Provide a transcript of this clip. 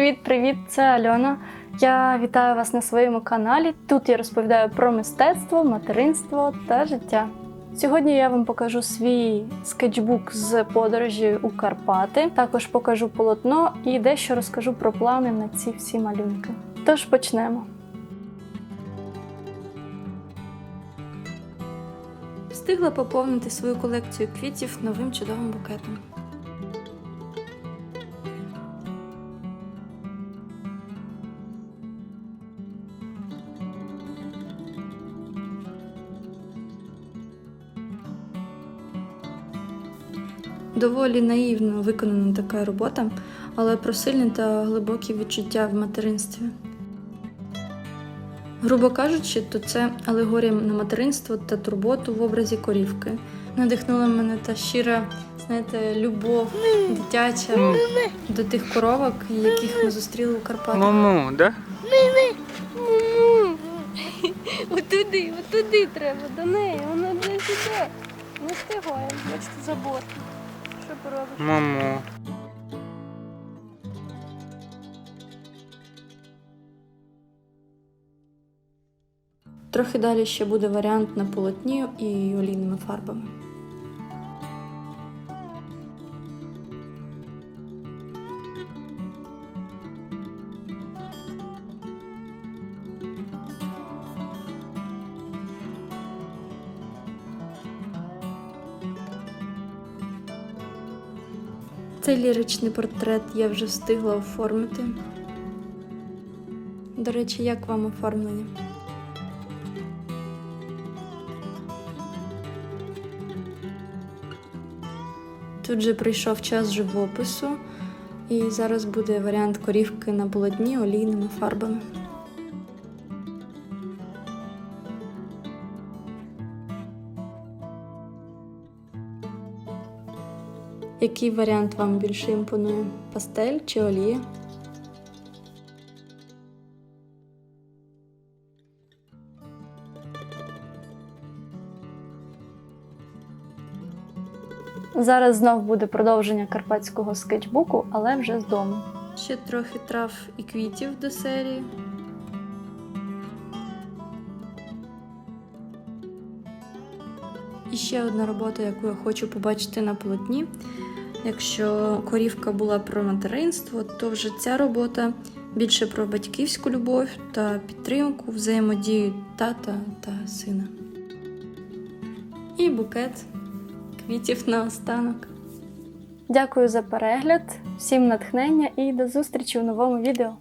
Привіт-привіт! Це Альона. Я вітаю вас на своєму каналі. Тут я розповідаю про мистецтво, материнство та життя. Сьогодні я вам покажу свій скетчбук з подорожі у Карпати. Також покажу полотно і дещо розкажу про плани на ці всі малюнки. Тож почнемо. Встигла поповнити свою колекцію квітів новим чудовим букетом. Доволі наївно виконана така робота, але про сильні та глибокі відчуття в материнстві. Грубо кажучи, то це алегорія на материнство та турботу в образі корівки. Надихнула мене та щира, знаєте, любов дитяча до тих коровок, яких ми зустріли у Карпатах. Маму, да? Отуди, отуди треба, до неї, вона не сюди. Не встигаємо, бачите, забор. Що поробиш? Мамо. Трохи далі ще буде варіант на полотні і олійними фарбами. Цей ліричний портрет я вже встигла оформити. До речі, як вам оформлення? Тут же прийшов час живопису, і зараз буде варіант корівки на полотні олійними фарбами. Який варіант вам більше імпонує? Пастель чи олія? Зараз знов буде продовження карпатського скетчбуку, але вже з дому. Ще трохи трав і квітів до серії. І ще одна робота, яку я хочу побачити на полотні. Якщо корівка була про материнство, то вже ця робота більше про батьківську любов та підтримку, взаємодію тата та сина. І букет квітів наостанок. Дякую за перегляд, всім натхнення і до зустрічі у новому відео.